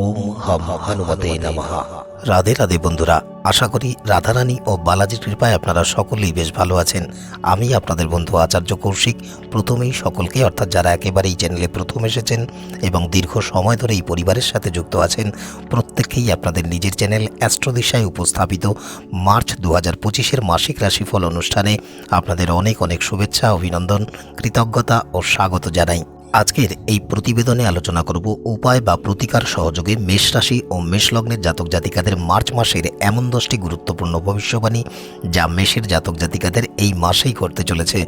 ওম হম হনুমতে নমঃ। রাধে রাধে বন্ধুরা, আশা করি রাধারানী ও বালাজির কৃপায় আপনারা সকলেই বেশ ভালো আছেন। আমি আপনাদের বন্ধু আচার্য কৌশিক, প্রথমেই সকলকে, অর্থাৎ যারা একেবারে এই চ্যানেলে প্রথম এসেছেন এবং দীর্ঘ সময় ধরে এই পরিবারের সাথে যুক্ত আছেন, প্রত্যেককেই আপনাদের নিজের চ্যানেল অ্যাস্ট্রোদিশায় উপস্থাপিত মার্চ দু হাজার পঁচিশের মাসিক রাশিফল অনুষ্ঠানে আপনাদের অনেক অনেক শুভেচ্ছা, অভিনন্দন, কৃতজ্ঞতা ও স্বাগত জানাই। আজকের এই প্রতিবেদনে আলোচনা করব উপায় বা প্রতিকার সহযোগে মেষ রাশি ও মেষ লগ্নের জাতক জাতিকাদের মার্চ মাসের এমন দশটি গুরুত্বপূর্ণ ভবিষ্যবাণী যা মেষের জাতক জাতিকাদের এই মাসেই ঘটতে চলেছে।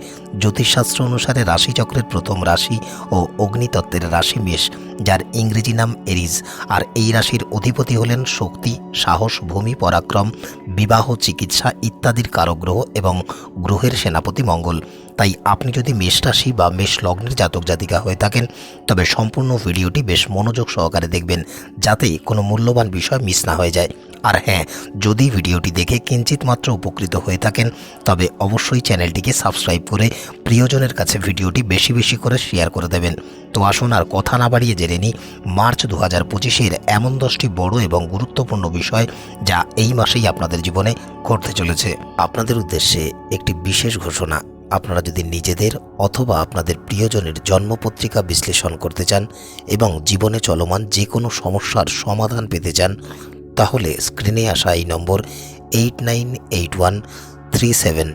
জ্যোতিষশাস্ত্র অনুসারে রাশিচক্রের প্রথম রাশি ও অগ্নিতত্ত্বের রাশি মেষ, যার ইংরেজি নাম এরিজ আর এই রাশির অধিপতি হলেন শক্তি, সাহস, ভূমি, পরাক্রম, বিবাহ, চিকিৎসা ইত্যাদির কারগ্রহ এবং গ্রহের সেনাপতি মঙ্গল। তাই আপনি যদি মেষ রাশি বা মেষ লগ্নের জাতক জাতিকা হয়ে থাকেন, তবে সম্পূর্ণ ভিডিওটি বেশ মনোযোগ সহকারে দেখবেন, যাতে কোনো মূল্যবান বিষয় মিস না হয়ে যায়। আর হ্যাঁ যদি ভিডিওটি দেখে কিঞ্চিত মাত্র উপকৃত হয়ে থাকেন, তবে অবশ্যই চ্যানেলটিকে সাবস্ক্রাইব করে প্রিয়জনের কাছে ভিডিওটি বেশি বেশি করে শেয়ার করে দেবেন। তো আসুন আর কথা না বাড়িয়ে জেনে নিই, মার্চ দু হাজার পঁচিশের এমন দশটি বড় এবং গুরুত্বপূর্ণ বিষয় যা এই মাসেই আপনাদের জীবনে ঘটতে চলেছে। আপনাদের উদ্দেশ্যে একটি বিশেষ ঘোষণা। আপনারা যদি নিজেদের অথবা আপনাদের প্রিয়জনের জন্মপত্রিকা বিশ্লেষণ করতে চান এবং জীবনে চলমান যে কোনো সমস্যার সমাধান পেতে চান, তাহলে স্ক্রিনে আসা এই নম্বর eight nine eight one three seven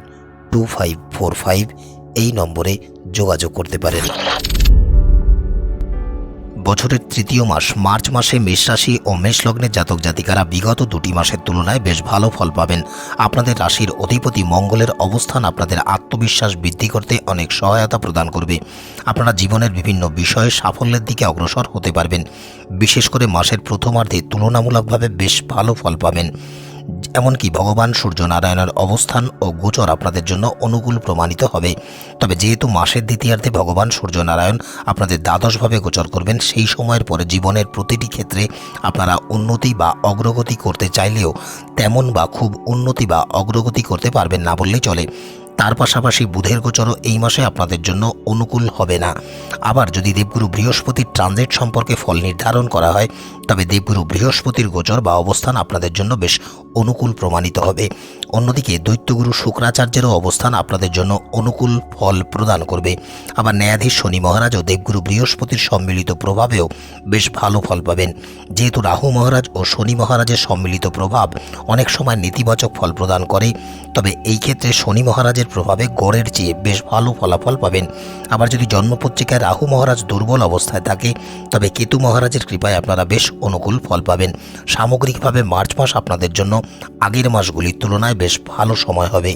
two five four five এই নম্বরে যোগাযোগ করতে পারেন। বছরের তৃতীয় মাস, মার্চ মাসে মেষ রাশি ও মেষ লগ্নের জাতক জাতিকারা বিগত দুটি মাসের তুলনায় বেশ ভালো ফল পাবেন। আপনাদের রাশির অধিপতি মঙ্গলের অবস্থান আপনাদের আত্মবিশ্বাস বৃদ্ধি করতে অনেক সহায়তা প্রদান করবে। আপনারা জীবনের বিভিন্ন বিষয়ে সাফল্যের দিকে অগ্রসর হতে পারবেন। বিশেষ করে মাসের প্রথমার্ধে তুলনামূলকভাবে বেশ ভালো ফল পাবেন। এমনকি ভগবান সূর্যনারায়ণের অবস্থান ও গোচর আপনাদের জন্য অনুকূল প্রমাণিত হবে। তবে যেহেতু মাসের দ্বিতীয়ার্ধে ভগবান সূর্যনারায়ণ আপনাদের দ্বাদশভাবে গোচর করবেন, সেই সময়ের পরে জীবনের প্রতিটি ক্ষেত্রে আপনারা উন্নতি বা অগ্রগতি করতে চাইলেও তেমন বা খুব উন্নতি বা অগ্রগতি করতে পারবেন না বললেই চলে। তার পাশাপাশি বুধের গোচরও এই মাসে আপনাদের জন্য অনুকূল হবে না। আবার যদি দেবগুরু বৃহস্পতির ট্রানজিট সম্পর্কে ফল নির্ধারণ করা হয়, তবে দেবগুরু বৃহস্পতির গোচর বা অবস্থান আপনাদের জন্য বেশ অনুকূল প্রমাণিত হবে। অন্যদিকে দৈত্যগুরু শুক্রাচার্যেরও অবস্থান আপনাদের জন্য অনুকূল ফল প্রদান করবে। আবার ন্যায়াধীশ শনি মহারাজ ও দেবগুরু বৃহস্পতির সম্মিলিত প্রভাবেও বেশ ভালো ফল পাবেন। যেহেতু রাহু মহারাজ ও শনি মহারাজের সম্মিলিত প্রভাব অনেক সময় নেতিবাচক ফল প্রদান করে, তবে এই ক্ষেত্রে শনি মহারাজের প্রভাবে গড়ের চেয়ে বেশ ভালো ফলাফল পাবেন। আবার যদি জন্মপত্রিকায় রাহু মহারাজ দুর্বল অবস্থায় থাকে, তবে কেতু মহারাজের কৃপায় আপনারা বেশ অনুকূল ফল পাবেন। সামগ্রিকভাবে মার্চ মাস আপনাদের জন্য আগের মাসগুলির তুলনায় বেশ ভালো সময় হবে।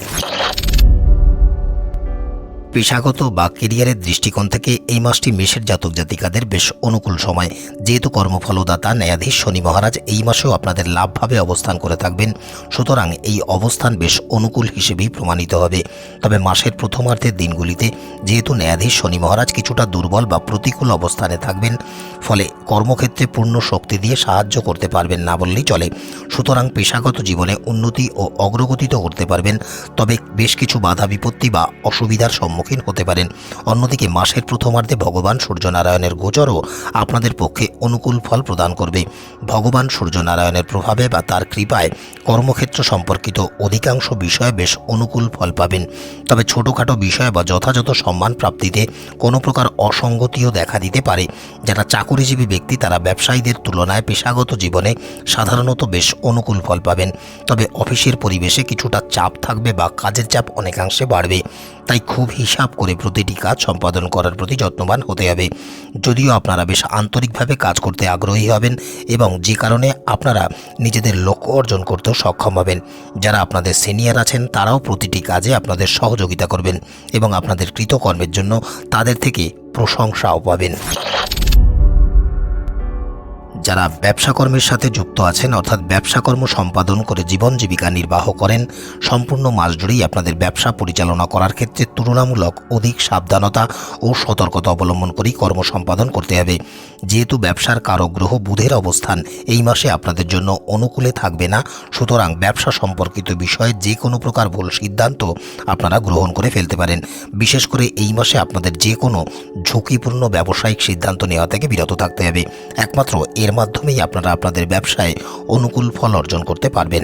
পেশাগত বা কেরিয়ারের দৃষ্টিকোণ থেকে এই মাসটি মেষের জাতক জাতিকাদের বেশ অনুকূল সময়। যেহেতু কর্মফলদাতা ন্যায়াধীশ শনি মহারাজ এই মাসেও আপনাদের লাভভাবে অবস্থান করে থাকবেন, সুতরাং এই অবস্থান বেশ অনুকূল হিসেবেই প্রমাণিত হবে। তবে মাসের প্রথমার্ধের দিনগুলিতে যেহেতু ন্যায়াধীশ শনি মহারাজ কিছুটা দুর্বল বা প্রতিকূল অবস্থানে থাকবেন, ফলে কর্মক্ষেত্রে পূর্ণ শক্তি দিয়ে সাহায্য করতে পারবেন না বললেই চলে। সুতরাং পেশাগত জীবনে উন্নতি ও অগ্রগতি তো করতে পারবেন, তবে বেশ কিছু বাধা বিপত্তি বা অসুবিধার সম্মুখীন হতে পারেন। অন্যদিকে মাসের প্রথমার্ধে ভগবান সূর্যনারায়ণের গোচরও আপনাদের পক্ষে অনুকূল ফল প্রদান করবে। ভগবান সূর্যনারায়ণের প্রভাবে বা তার কৃপায় কর্মক্ষেত্র সম্পর্কিত অধিকাংশ বিষয়ে বেশ অনুকূল ফল পাবেন। তবে ছোটোখাটো বিষয় বা যথাযথ সম্মান প্রাপ্তিতে কোনো প্রকার অসঙ্গতিও দেখা দিতে পারে। যারা চাকুরিজীবী ব্যক্তি, তারা ব্যবসায়ীদের তুলনায় পেশাগত জীবনে সাধারণত বেশ অনুকূল ফল পাবেন। তবে অফিসের পরিবেশে কিছুটা চাপ থাকবে বা কাজের চাপ অনেকাংশে বাড়বে। তাই খুব হিসাব করে প্রতিটি কাজ সম্পাদন করার প্রতি যত্নবান হতে হবে। যদিও আপনারা বেশ আন্তরিকভাবে কাজ করতে আগ্রহী হবেন এবং যে কারণে আপনারা নিজেদের লক্ষ্য অর্জন করতেও সক্ষম হবেন। যারা আপনাদের সিনিয়র আছেন, তারাও প্রতিটি কাজে আপনাদের সহযোগিতা করবেন এবং আপনাদের কৃতকর্মের জন্য তাদের থেকে প্রশংসাও পাবেন। যারা ব্যবসাকর্মের সাথে যুক্ত আছেন, অর্থাৎ ব্যবসাকর্ম সম্পাদন করে জীবন জীবিকা নির্বাহ করেন, সম্পূর্ণ মাস জুড়েই আপনাদের ব্যবসা পরিচালনা করার ক্ষেত্রে তুলনামূলক অধিক সাবধানতা ও সতর্কতা অবলম্বন করেই কর্ম সম্পাদন করতে হবে। যেহেতু ব্যবসার কারক গ্রহ বুধের অবস্থান এই মাসে আপনাদের জন্য অনুকূলে থাকবে না, সুতরাং ব্যবসা সম্পর্কিত বিষয়ে যে কোনো প্রকার ভুল সিদ্ধান্ত আপনারা গ্রহণ করে ফেলতে পারেন। বিশেষ করে এই মাসে আপনাদের যে কোনো ঝুঁকিপূর্ণ ব্যবসায়িক সিদ্ধান্ত নেওয়া থেকে বিরত থাকতে হবে। একমাত্র এর মাধ্যমেই আপনারা আপনাদের ব্যবসায় অনুকূল ফল অর্জন করতে পারবেন।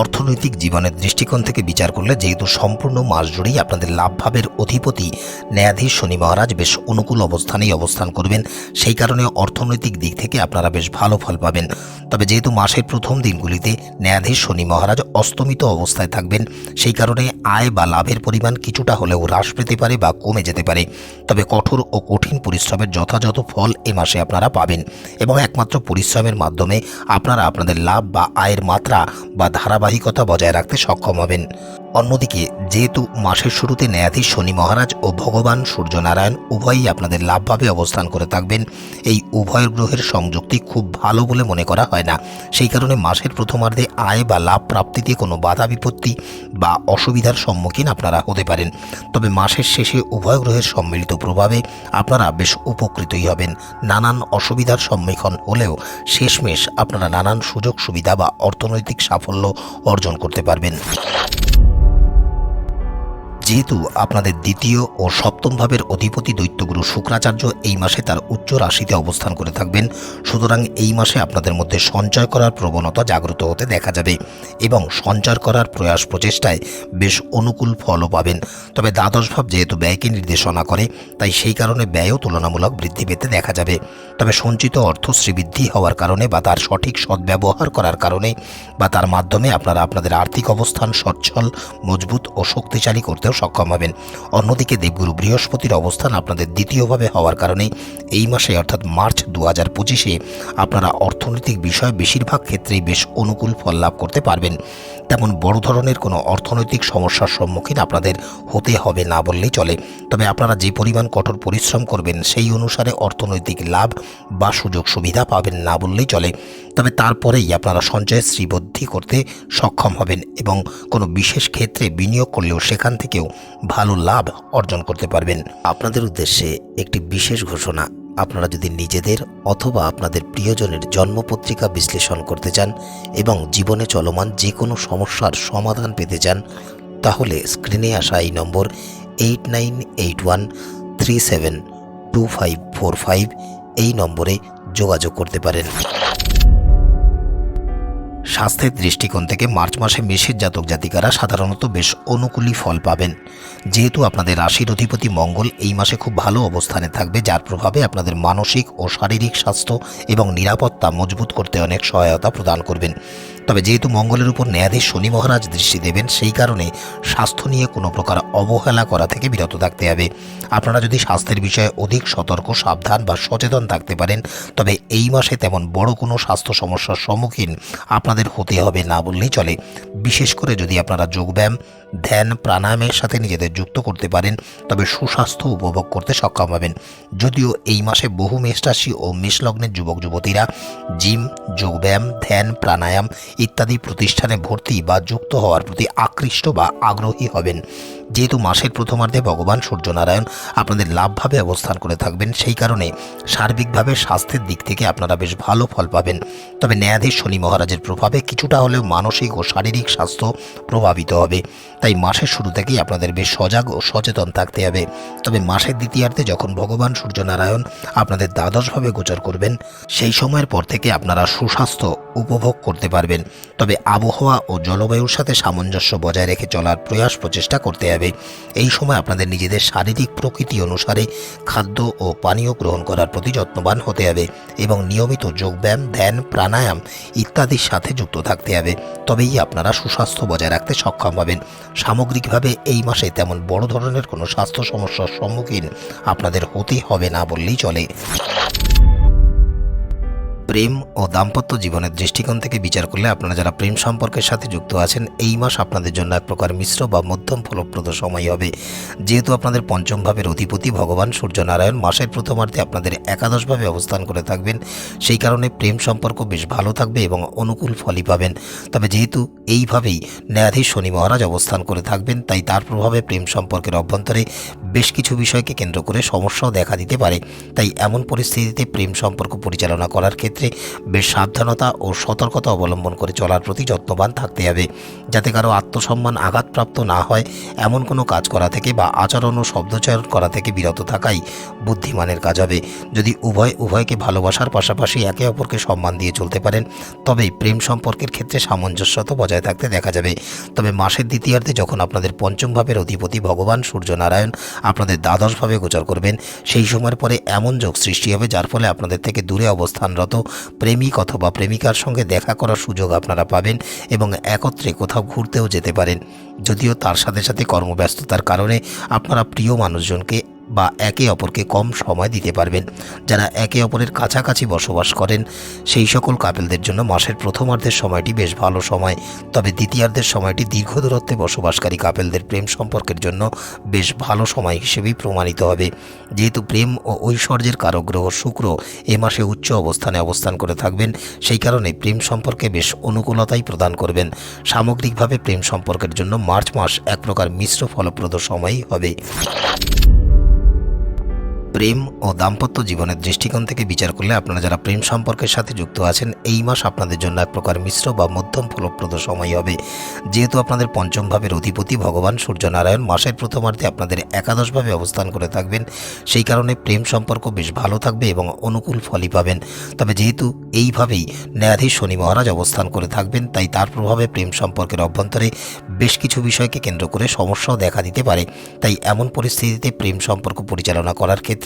অর্থনৈতিক জীবনের দৃষ্টিকোণ থেকে বিচার করলে যেহেতু সম্পূর্ণ মাস জুড়েই আপনাদের লাভভাবের অধিপতি ন্যায়াধীশ শনি মহারাজ বেশ অনুকূল অবস্থানেই অবস্থান করবেন, সেই কারণে অর্থনৈতিক দিক থেকে আপনারা বেশ ভালো ফল পাবেন। তবে যেহেতু মাসের প্রথম দিনগুলিতে ন্যায়াধীশ শনি মহারাজ অস্তমিত অবস্থায় থাকবেন, সেই কারণে আয় বা লাভের পরিমাণ কিছুটা হলেও হ্রাস পেতে পারে বা কমে যেতে পারে। তবে কঠোর ও কঠিন পরিশ্রমের যথাযথ ফল এ মাসে আপনারা পাবেন এবং একমাত্র পরিশ্রমের মাধ্যমে আপনারা আপনাদের লাভ বা আয়ের মাত্রা বা ধারাবাহিকতা বজায় রাখতে সক্ষম হবেন। অন্যদিকে, যেহেতু মাসের শুরুতে ন্যায়াধীশ শনি মহারাজ ও ভগবান সূর্যনারায়ণ উভয়ই আপনাদের লাভভাবে অবস্থান করে থাকবেন, এই উভয় গ্রহের সংযুক্তি খুব ভালো বলে মনে করা হয় না। সেই কারণে মাসের প্রথমার্ধে আয় বা লাভ প্রাপ্তিতে কোনো বাধা বিপত্তি বা অসুবিধার সম্মুখীন আপনারা হতে পারেন। তবে মাসের শেষে উভয় গ্রহের সম্মিলিত প্রভাবে আপনারা বেশ উপকৃতই হবেন। নানান অসুবিধার সম্মুখীন হলেও শেষমেশ আপনারা নানান সুযোগ সুবিধা বা অর্থনৈতিক সাফল্য অর্জন করতে পারবেন। যেহেতু আপনাদের দ্বিতীয় ও সপ্তম ভাবের অধিপতি দৈত্যগুরু শুক্রাচার্য এই মাসে তার উচ্চ রাশিতে অবস্থান করে থাকবেন, সুতরাং এই মাসে আপনাদের মধ্যে সঞ্চয় করার প্রবণতা জাগ্রত হতে দেখা যাবে এবং সঞ্চয় করার প্রয়াস প্রচেষ্টায় বেশ অনুকূল ফলও পাবেন। তবে দ্বাদশ ভাব যেহেতু ব্যয়কে নির্দেশনা করে, তাই সেই কারণে ব্যয়ও তুলনামূলক বৃদ্ধি পেতে দেখা যাবে। তবে সঞ্চিত অর্থ শ্রীবৃদ্ধি হওয়ার কারণে বা তার সঠিক সদ্ব্যবহার করার কারণে বা তার মাধ্যমে আপনারা আপনাদের আর্থিক অবস্থান সচ্ছল, মজবুত ও শক্তিশালী করতেও সক্ষম হবেন। অন্যদিকে দেবগুরু বৃহস্পতির অবস্থান আপনাদের দ্বিতীয়ভাবে হওয়ার কারণে এই মাসে, অর্থাৎ মার্চ দু হাজার পঁচিশে, আপনারা অর্থনৈতিক বিষয়ে বেশিরভাগ ক্ষেত্রেই বেশ অনুকূল ফল লাভ করতে পারবেন। তেমন বড় ধরনের কোনো অর্থনৈতিক সমস্যার সম্মুখীন আপনাদের হতে হবে না বললেই চলে। তবে আপনারা যে পরিমাণ কঠোর পরিশ্রম করবেন, সেই অনুসারে অর্থনৈতিক লাভ বা সুযোগ সুবিধা পাবেন না বললেই চলে। তবে তারপরেই আপনারা সঞ্চয় শ্রীবদ্ধি করতে সক্ষম হবেন এবং কোনো বিশেষ ক্ষেত্রে বিনিয়োগ করলেও সেখান থেকেও ভালো লাভ অর্জন করতে পারবেন। আপনাদের উদ্দেশ্যে একটি বিশেষ ঘোষণা আপনারা যদি নিজেদের অথবা আপনাদের প্রিয়জনের জন্মপত্রিকা বিশ্লেষণ করতে চান এবং জীবনে চলমান যে কোনো সমস্যার সমাধান পেতে চান, তাহলে স্ক্রিনে আসা এই নম্বর eight nine eight one three seven two five four five এই নম্বরে যোগাযোগ করতে পারেন। স্বাস্থ্যের দৃষ্টিকোণ থেকে মার্চ মাসে মেষের জাতক জাতিকারা সাধারণত বেশ অনুকূলই ফল পাবেন। যেহেতু আপনাদের রাশির অধিপতি মঙ্গল এই মাসে খুব ভালো অবস্থানে থাকবে, যার প্রভাবে আপনাদের মানসিক ও শারীরিক স্বাস্থ্য এবং নিরাপত্তা মজবুত করতে অনেক সহায়তা প্রদান করবেন। তবে যেহেতু মঙ্গলের উপর ন্যায়াধীশ শনি মহারাজ দৃষ্টি দেবেন, সেই কারণে স্বাস্থ্য নিয়ে কোনো প্রকার অবহেলা করা থেকে বিরত থাকতে হবে। আপনারা যদি স্বাস্থ্যের বিষয়ে অধিক সতর্ক, সাবধান বা সচেতন থাকতে পারেন, তবে এই মাসে তেমন বড় কোনো স্বাস্থ্য সমস্যার সম্মুখীন আপনাদের হতে হবে না বললেই চলে। বিশেষ করে যদি আপনারা যোগব্যায়াম ধ্যান প্রাণায়ামের সাথে নিজেদের যুক্ত করতে পারেন, তবে সুস্বাস্থ্য উপভোগ করতে সক্ষম হবেন। যদিও এই মাসে বহু মেষরাশি ও মেষলগ্নের যুবক, যুবতীরা জিম, যোগব্যায়াম, ধ্যান, প্রাণায়াম ইত্যাদি প্রতিষ্ঠানে ভর্তি বা যুক্ত হওয়ার প্রতি আকৃষ্ট বা আগ্রহী হবেন। যেহেতু মাসের প্রথমার্ধে ভগবান সূর্যনারায়ণ আপনাদের লাভভাবে অবস্থান করে থাকবেন, সেই কারণে সার্বিকভাবে স্বাস্থ্যের দিক থেকে আপনারা বেশ ভালো ফল পাবেন। তবে ন্যায়াধীশ শনি মহারাজের প্রভাবে কিছুটা হলেও মানসিক ও শারীরিক স্বাস্থ্য প্রভাবিত হবে। তাই মাসের শুরু থেকেই আপনাদের বেশ সজাগ ও সচেতন থাকতে হবে। তবে মাসের দ্বিতীয়ার্ধে যখন ভগবান সূর্যনারায়ণ আপনাদের দ্বাদশভাবে গোচর করবেন, সেই সময়ের পর থেকে আপনারা সুস্বাস্থ্য উপভোগ করতে পারবেন। তবে আবহাওয়া ও জলবায়ুর সাথে সামঞ্জস্য বজায় রেখে চলার প্রয়াস প্রচেষ্টা করতে হবে। এই সময় আপনাদের নিজেদের শারীরিক প্রকৃতি অনুসারে খাদ্য ও পানীয় গ্রহণ করার প্রতি যত্নবান হতে হবে এবং নিয়মিত যোগব্যায়াম, ধ্যান, প্রাণায়াম ইত্যাদির সাথে যুক্ত থাকতে হবে। তবেই আপনারা সুস্বাস্থ্য বজায় রাখতে সক্ষম হবেন। সামগ্রিকভাবে এই মাসে তেমন বড় ধরনের কোনো স্বাস্থ্য সমস্যার সম্মুখীন আপনাদের হতে হবে না বললেই চলে। প্রেম ও দাম্পত্য জীবনের দৃষ্টিকোণ থেকে বিচার করলে আপনারা যারা প্রেম সম্পর্কের সাথে যুক্ত আছেন, এই মাস আপনাদের জন্য এক প্রকার মিশ্র বা মধ্যম ফলপ্রদ সময় হবে। যেহেতু আপনাদের পঞ্চম ভাবের অধিপতি ভগবান সূর্যনারায়ণ মাসের প্রথমার্ধে আপনাদের একাদশভাবে অবস্থান করে থাকবেন। সেই কারণে প্রেম সম্পর্ক বেশ ভালো থাকবে এবং অনুকূল ফলই পাবেন। তবে যেহেতু এইভাবেই ন্যায়াধীশ শনি মহারাজ অবস্থান করে থাকবেন, তাই তার প্রভাবে প্রেম সম্পর্কের অভ্যন্তরে বেশ কিছু বিষয়কে কেন্দ্র করে সমস্যাও দেখা দিতে পারে। তাই এমন পরিস্থিতিতে প্রেম সম্পর্ক পরিচালনা করার ক্ষেত্রে ক্ষেত্রে বেশ সাবধানতা ও সতর্কতা অবলম্বন করে চলার প্রতি যত্নবান থাকতে হবে। যাতে কারও আত্মসম্মান আঘাতপ্রাপ্ত না হয়, এমন কোনো কাজ করা থেকে বা আচরণ ও শব্দচয়ন করা থেকে বিরত থাকাই বুদ্ধিমানের কাজ হবে। যদি উভয় উভয়কে ভালোবাসার পাশাপাশি একে অপরকে সম্মান দিয়ে চলতে পারেন, তবেই প্রেম সম্পর্কের ক্ষেত্রে সামঞ্জস্যতা বজায় থাকতে দেখা যাবে। তবে মাসের দ্বিতীয়ার্ধে যখন আপনাদের পঞ্চম ভাবের অধিপতি ভগবান সূর্যনারায়ণ আপনাদের দ্বাদশভাবে গোচর করবেন, সেই সময়ের পরে এমন যোগ সৃষ্টি হবে যার ফলে আপনাদের থেকে দূরে অবস্থানরত প্রেমিক অথবা প্রেমিকার সঙ্গে দেখা করার সুযোগ আপনারা পাবেন এবং একত্রে কোথাও ঘুরতেও যেতে পারেন। যদিও তার সাথে সাথে কর্মব্যস্ততার কারণে আপনারা প্রিয় মানুষজনকে বা একে অপরকে কম সময় দিতে পারবেন। যারা একে অপরের কাছাকাছি বসবাস করেন, সেই সকল কাপেলদের জন্য মাসের প্রথমার্ধের সময়টি বেশ ভালো সময়। তবে দ্বিতীয়ার্ধের সময়টি দীর্ঘ দূরত্বে বসবাসকারী কাপেলদের প্রেম সম্পর্কের জন্য বেশ ভালো সময় হিসেবেই প্রমাণিত হবে। যেহেতু প্রেম ও ঐশ্বর্যের কারগ্রহ শুক্র এ মাসে উচ্চ অবস্থানে অবস্থান করে থাকবেন, সেই কারণে প্রেম সম্পর্কে বেশ অনুকূলতাই প্রদান করবেন। সামগ্রিকভাবে প্রেম সম্পর্কের জন্য মার্চ মাস এক প্রকার মিশ্র ফলপ্রদ সময়ই হবে। প্রেম ও দাম্পত্য জীবনের দৃষ্টিকোণ থেকে বিচার করলে আপনারা যারা প্রেম সম্পর্কের সাথে যুক্ত আছেন, এই মাস আপনাদের জন্য এক প্রকার মিশ্র বা মধ্যম ফলপ্রদ সময় হবে। যেহেতু আপনাদের পঞ্চম ভাবের অধিপতি ভগবান সূর্যনারায়ণ মাসের প্রথমার্ধে আপনাদের একাদশভাবে অবস্থান করে থাকবেন। সেই কারণে প্রেম সম্পর্ক বেশ ভালো থাকবে এবং অনুকূল ফলই পাবেন। তবে যেহেতু এইভাবেই ন্যায়াধীশ শনি মহারাজ অবস্থান করে থাকবেন, তাই তার প্রভাবে প্রেম সম্পর্কের অভ্যন্তরে বেশ কিছু বিষয়কে কেন্দ্র করে সমস্যাও দেখা দিতে পারে। তাই এমন পরিস্থিতিতে প্রেম সম্পর্ক পরিচালনা করার ক্ষেত্রে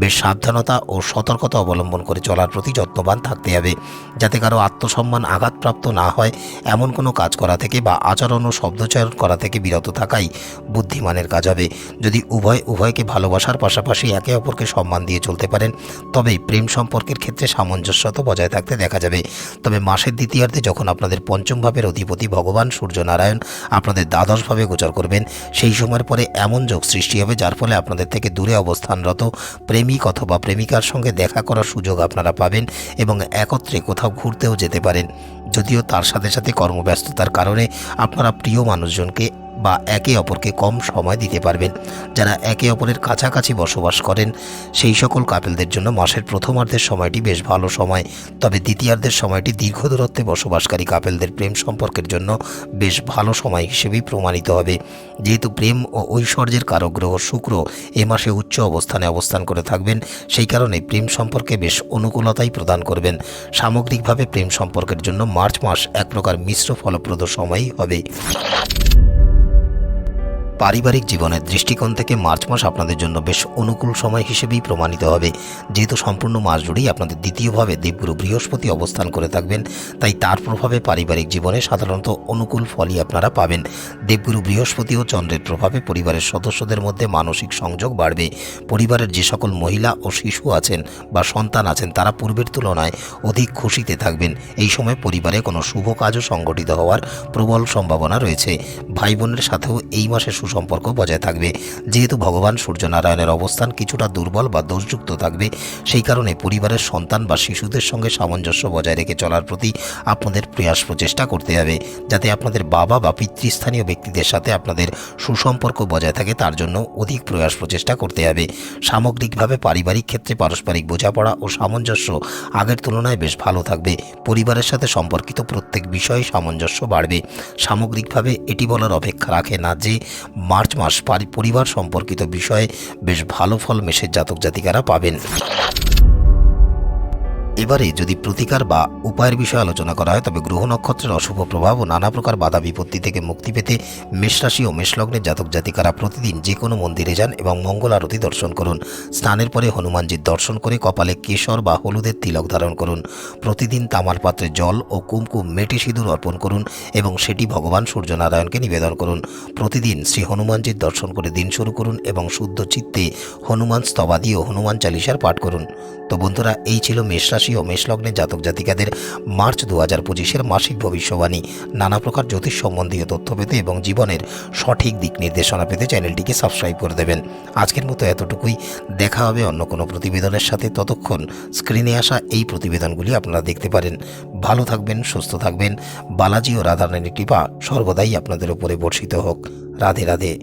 বেশ সাবধানতা ও সতর্কতা অবলম্বন করে চলার প্রতি যত্নবান থাকতে হবে। যাতে কারও আত্মসম্মান আঘাতপ্রাপ্ত না হয়, এমন কোনো কাজ করা থেকে বা আচরণ ও শব্দচয়ন করা থেকে বিরত থাকাই বুদ্ধিমানের কাজ হবে। যদি উভয় উভয়কে ভালোবাসার পাশাপাশি একে অপরকে সম্মান দিয়ে চলতে পারেন তবেই প্রেম সম্পর্কের ক্ষেত্রে সামঞ্জস্যতা বজায় থাকতে দেখা যাবে। তবে মাসের দ্বিতীয়ার্ধে যখন আপনাদের পঞ্চম ভাবের অধিপতি ভগবান সূর্যনারায়ণ আপনাদের দ্বাদশভাবে গোচর করবেন, সেই সময়ের পরে এমন যোগ সৃষ্টি হবে যার ফলে আপনাদের থেকে দূরে অবস্থানরত প্রেমিক অথবা প্রেমিকার সঙ্গে দেখা করার সুযোগ আপনারা পাবেন এবং একত্রে কোথাও ঘুরতেও যেতে পারেন। যদিও তার সাথে সাথে কর্মব্যস্ততার কারণে আপনারা প্রিয় মানুষজনকে বা একে অপরকে কম সময় দিতে পারবেন। যারা একে অপরের কাছাকাছি বসবাস করেন, সেই সকল কাপেলদের জন্য মাসের প্রথমার্ধের সময়টি বেশ ভালো সময়। তবে দ্বিতীয়ার্ধের সময়টি দীর্ঘ দূরত্বে বসবাসকারী কাপেলদের প্রেম সম্পর্কের জন্য বেশ ভালো সময় হিসেবেই প্রমাণিত হবে। যেহেতু প্রেম ও ঐশ্বর্যের কারগ্রহ শুক্র এ মাসে উচ্চ অবস্থানে অবস্থান করে থাকবেন, সেই কারণে প্রেম সম্পর্কে বেশ অনুকূলতাই প্রদান করবেন। সামগ্রিকভাবে প্রেম সম্পর্কের জন্য মার্চ মাস এক প্রকার মিশ্র ফলপ্রদ সময়ই হবে। পারিবারিক জীবনের দৃষ্টিকোণ থেকে মার্চ মাস আপনাদের জন্য বেশ অনুকূল সময় হিসেবেই প্রমাণিত হবে। যেহেতু সম্পূর্ণ মাস জুড়েই আপনাদের দ্বিতীয়ভাবে দেবগুরু বৃহস্পতি অবস্থান করে থাকবেন, তাই তার প্রভাবে পারিবারিক জীবনে সাধারণত অনুকূল ফলই আপনারা পাবেন। দেবগুরু বৃহস্পতি ও চন্দ্রের প্রভাবে পরিবারের সদস্যদের মধ্যে মানসিক সংযোগ বাড়বে। পরিবারের যে সকল মহিলা ও শিশু আছেন বা সন্তান আছেন, তারা পূর্বের তুলনায় অধিক খুশিতে থাকবেন। এই সময় পরিবারে কোনো শুভ কাজও সংগঠিত হওয়ার প্রবল সম্ভাবনা রয়েছে। ভাই বোনের সাথেও এই মাসে সুসম্পর্ক বজায় থাকবে। যেহেতু ভগবান সূর্যনারায়ণের অবস্থান কিছুটা দুর্বল বা দোষযুক্ত থাকবে, সেই কারণে পরিবারের সন্তান বা শিশুদের সঙ্গে সামঞ্জস্য বজায় রেখে চলার প্রতি আপনাদের প্রয়াস প্রচেষ্টা করতে হবে, যাতে আপনাদের বাবা বা পিতৃস্থানীয় ব্যক্তিদের সাথে আপনাদের সুসম্পর্ক বজায় থাকে, তার জন্য অধিক প্রয়াস প্রচেষ্টা করতে হবে। সামগ্রিকভাবে পারিবারিক ক্ষেত্রে পারস্পরিক বোঝাপড়া ও সামঞ্জস্য আগের তুলনায় বেশ ভালো থাকবে। পরিবারের সাথে সম্পর্কিত প্রত্যেক বিষয়ে সামঞ্জস্য বাড়বে। সামগ্রিকভাবে এটি বলার অপেক্ষা রাখে না যে মার্চ মাস পরিবার সম্পর্কিত বিষয়ে বেশ ভালো ফল মেষের জাতক জাতিকারা পাবেন। এবারে যদি প্রতিকার বা উপায়ের বিষয়ে আলোচনা করা হয়, তবে গ্রহ নক্ষত্রের অশুভ প্রভাব ও নানা প্রকার বাধা বিপত্তি থেকে মুক্তি পেতে মেষরাশি ও মেষলগ্নের জাতক জাতিকারা প্রতিদিন যে কোনো মন্দিরে যান এবং মঙ্গল আরতি দর্শন করুন। স্নানের পরে হনুমানজির দর্শন করে কপালে কেশর বা হলুদের তিলক ধারণ করুন। প্রতিদিন তামার পাত্রে জল ও কুমকুম মেটে সিঁদুর অর্পণ করুন এবং সেটি ভগবান সূর্যনারায়ণকে নিবেদন করুন। প্রতিদিন শ্রী হনুমানজির দর্শন করে দিন শুরু করুন এবং শুদ্ধ চিত্তে হনুমান স্তবাদি ও হনুমান চালিসার পাঠ করুন। তো বন্ধুরা, এই ছিল মেষ রাশি ও মেষলগ্নের জাতক জাতিকাদের মার্চ দু হাজার পঁচিশের মাসিক ভবিষ্যবাণী। নানা প্রকার জ্যোতিষ সম্বন্ধীয় তথ্য পেতে এবং জীবনের সঠিক দিক নির্দেশনা পেতে চ্যানেলটিকে সাবস্ক্রাইব করে দেবেন। আজকের মতো এতটুকুই। দেখা হবে অন্য কোনো প্রতিবেদনের সাথে। ততক্ষণ স্ক্রিনে আসা এই প্রতিবেদনগুলি আপনারা দেখতে পারেন। ভালো থাকবেন, সুস্থ থাকবেন। বালাজি ও রাধারানীর কৃপা সর্বদাই আপনাদের উপরে বর্ষিত হোক। রাধে রাধে।